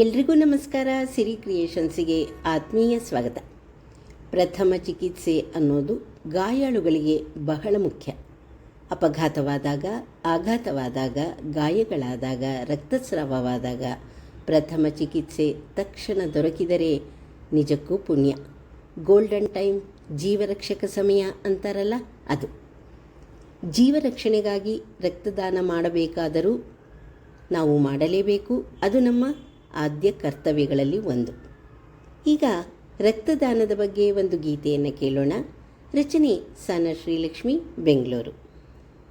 ಎಲ್ರಿಗೂ ನಮಸ್ಕಾರ. ಸಿರಿ ಕ್ರಿಯೇಷನ್ಸಿಗೆ ಆತ್ಮೀಯ ಸ್ವಾಗತ. ಪ್ರಥಮ ಚಿಕಿತ್ಸೆ ಅನ್ನೋದು ಗಾಯಾಳುಗಳಿಗೆ ಬಹಳ ಮುಖ್ಯ. ಅಪಘಾತವಾದಾಗ, ಆಘಾತವಾದಾಗ, ಗಾಯಗಳಾದಾಗ, ರಕ್ತಸ್ರಾವವಾದಾಗ ಪ್ರಥಮ ಚಿಕಿತ್ಸೆ ತಕ್ಷಣ ದೊರಕಿದರೆ ನಿಜಕ್ಕೂ ಪುಣ್ಯ. ಗೋಲ್ಡನ್ ಟೈಮ್, ಜೀವರಕ್ಷಕ ಸಮಯ ಅಂತಾರಲ್ಲ ಅದು. ಜೀವರಕ್ಷಣೆಗಾಗಿ ರಕ್ತದಾನ ಮಾಡಬೇಕಾದರೂ ನಾವು ಮಾಡಲೇಬೇಕು. ಅದು ನಮ್ಮ ಆದ್ಯ ಕರ್ತವ್ಯಗಳಲ್ಲಿ ಒಂದು. ಈಗ ರಕ್ತದಾನದ ಬಗ್ಗೆ ಒಂದು ಗೀತೆಯನ್ನು ಕೇಳೋಣ. ರಚನೆ ಸನ ಶ್ರೀಲಕ್ಷ್ಮಿ, ಬೆಂಗಳೂರು.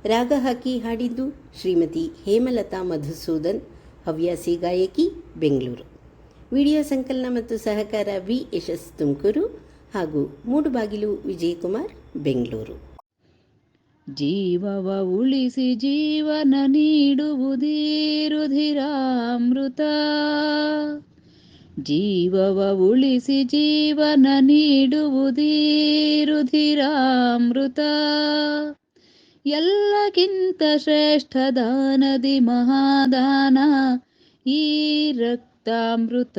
ರಾಗ ಹಾಕಿ ಹಾಡಿದ್ದು ಶ್ರೀಮತಿ ಹೇಮಲತಾ ಮಧುಸೂದನ್, ಹವ್ಯಾಸಿ ಗಾಯಕಿ, ಬೆಂಗಳೂರು. ವಿಡಿಯೋ ಸಂಕಲನ ಮತ್ತು ಸಹಕಾರ ವಿ ಯಶಸ್ ತುಮಕೂರು ಹಾಗೂ ಮೂಡುಬಾಗಿಲು ವಿಜಯಕುಮಾರ್, ಬೆಂಗಳೂರು. ಜೀವವ ಉಳಿಸಿ ಜೀವನ ನೀಡುವುದೀರುಧಿರಾಮೃತ. ಜೀವವ ಉಳಿಸಿ ಜೀವನ ನೀಡುವುದೀರುಧಿರಾಮೃತ. ಎಲ್ಲಕ್ಕಿಂತ ಶ್ರೇಷ್ಠ ದಾನದಿ ಮಹಾದಾನ ಈ ರಕ್ತಾಮೃತ.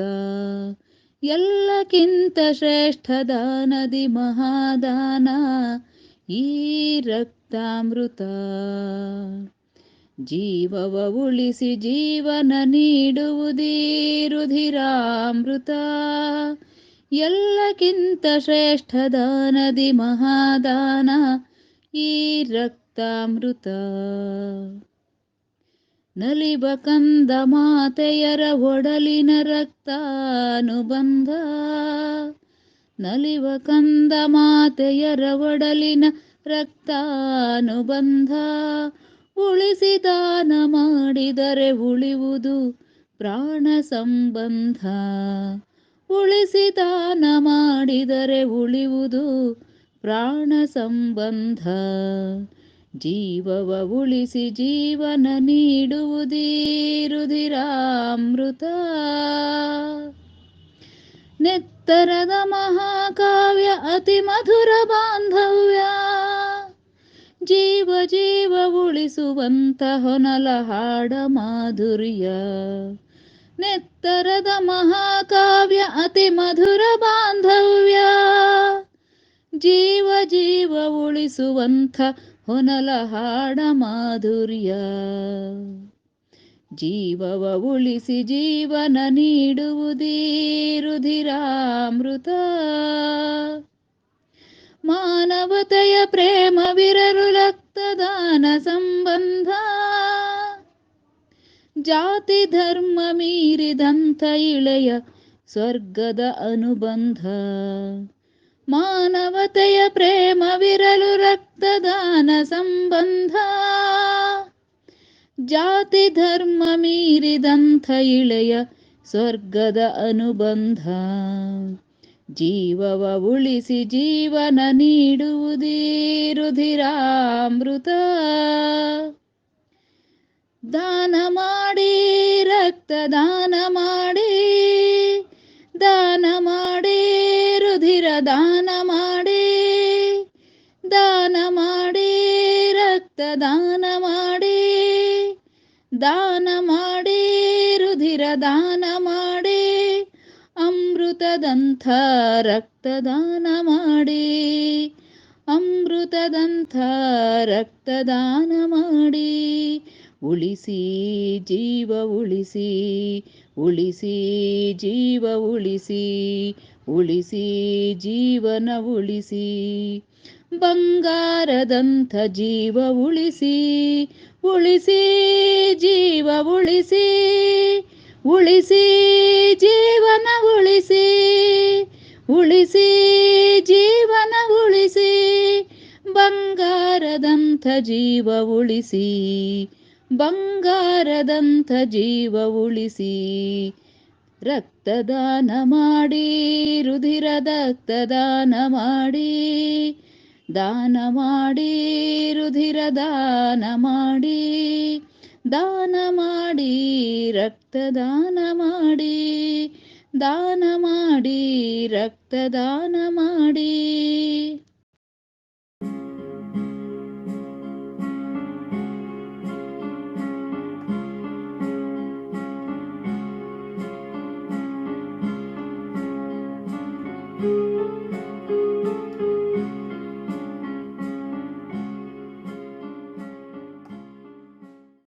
ಎಲ್ಲಕ್ಕಿಂತ ಶ್ರೇಷ್ಠ ದಾನದಿ ಮಹಾದಾನ ಈ ರಕ್ತಾಮೃತ ಜೀವವ ಉಳಿಸಿ ಜೀವನ ನೀಡುವುದೇ ರುಧಿರಾಮೃತ. ಎಲ್ಲಕ್ಕಿಂತ ಶ್ರೇಷ್ಠ ದಾನದಿ ಮಹಾದಾನ ಈ ರಕ್ತಾಮೃತ. ನಲಿವ ಕಂದ ಮಾತೆಯರ ಒಡಲಿನ ರಕ್ತಾನುಬಂಧ. ನಲಿವ ಕಂದ ಮಾತೆಯರ ಒಡಲಿನ ರಕ್ತಾನುಬಂಧ ಉಳಿಸಿ ದಾನ ಮಾಡಿದರೆ ಉಳಿವುದು ಪ್ರಾಣ ಸಂಬಂಧ. ಉಳಿಸಿ ದಾನ ಮಾಡಿದರೆ ಉಳಿವುದು ಪ್ರಾಣ ಸಂಬಂಧ. ಜೀವವ ಉಳಿಸಿ ಜೀವನ ನೀಡುವುದೇ ರುಧಿರಾಮೃತ ನೆತ್ತರದ ಮಹಾಕಾವ್ಯ ಅತಿ ಮಧುರ ಬಾಂಧವ್ಯ. ಜೀವ ಜೀವ ಉಳಿಸುವಂತ ಹೊನಲ ಹಾಡ ಮಾಧುರ್ಯ. ನೆತ್ತರದ ಮಹಾಕಾವ್ಯ ಅತಿ ಮಧುರ ಬಾಂಧವ್ಯ. ಜೀವ ಜೀವ ಉಳಿಸುವಂಥ ಹೊನಲ ಹಾಡ ಮಾಧುರ್ಯ. ಜೀವವ ಉಳಿಸಿ ಜೀವನ ನೀಡುವುದೇ ರುಧಿರಾಮೃತ. ಮಾನವತೆಯ ಪ್ರೇಮವಿರಲು ರಕ್ತದಾನ ಸಂಬಂಧ ಜಾತಿ ಧರ್ಮ ಮೀರಿದಂಥ ಇಳೆಯ ಸ್ವರ್ಗದ ಅನುಬಂಧ ಮಾನವತೆಯ ಪ್ರೇಮವಿರಲು ರಕ್ತದಾನ ಸಂಬಂಧ ಜಾತಿ ಧರ್ಮ ಮೀರಿದಂಥ ಇಳೆಯ ಸ್ವರ್ಗದ ಅನುಬಂಧ ಜೀವವ ಉಳಿಸಿ ಜೀವನ ನೀಡುವುದೇ ರುಧಿರಾಮೃತ. ದಾನ ಮಾಡಿ, ರಕ್ತ ದಾನ ಮಾಡಿ ದಾನ ಮಾಡಿ, ರುಧಿರ ದಾನ ಮಾಡಿ ದಾನ ಮಾಡಿ, ರಕ್ತ ದಾನ ಮಾಡಿ ದಾನ ಮಾಡಿ, ರುಧಿರ ದಾನ ಮಾಡಿ ಅಮೃತದಂಥ ರಕ್ತದಾನ ಮಾಡಿ ಅಮೃತದಂಥ ರಕ್ತದಾನ ಮಾಡಿ ಉಳಿಸಿ ಜೀವ ಉಳಿಸಿ ಉಳಿಸಿ ಜೀವ ಉಳಿಸಿ ಉಳಿಸಿ ಜೀವನ ಉಳಿಸಿ, ಬಂಗಾರದಂಥ ಜೀವ ಉಳಿಸಿ ಉಳಿಸಿ ಜೀವ ಉಳಿಸಿ ಉಳಿಸಿ ಜೀವನ ಉಳಿಸಿ ಉಳಿಸಿ, ಜೀವನ ಉಳಿಸಿ, ಬಂಗಾರದಂಥ ಜೀವ ಉಳಿಸಿ, ಬಂಗಾರದಂಥ ಜೀವ ಉಳಿಸಿ. ರಕ್ತದಾನ ಮಾಡಿ, ರುಧಿರ ರಕ್ತದಾನ ಮಾಡಿ, ದಾನ ಮಾಡಿ, ರುಧಿರ ದಾನ ಮಾಡಿ ದಾನ ಮಾಡಿ, ರಕ್ತದಾನ ಮಾಡಿ ದಾನ ಮಾಡಿ ರಕ್ತದಾನ ಮಾಡಿ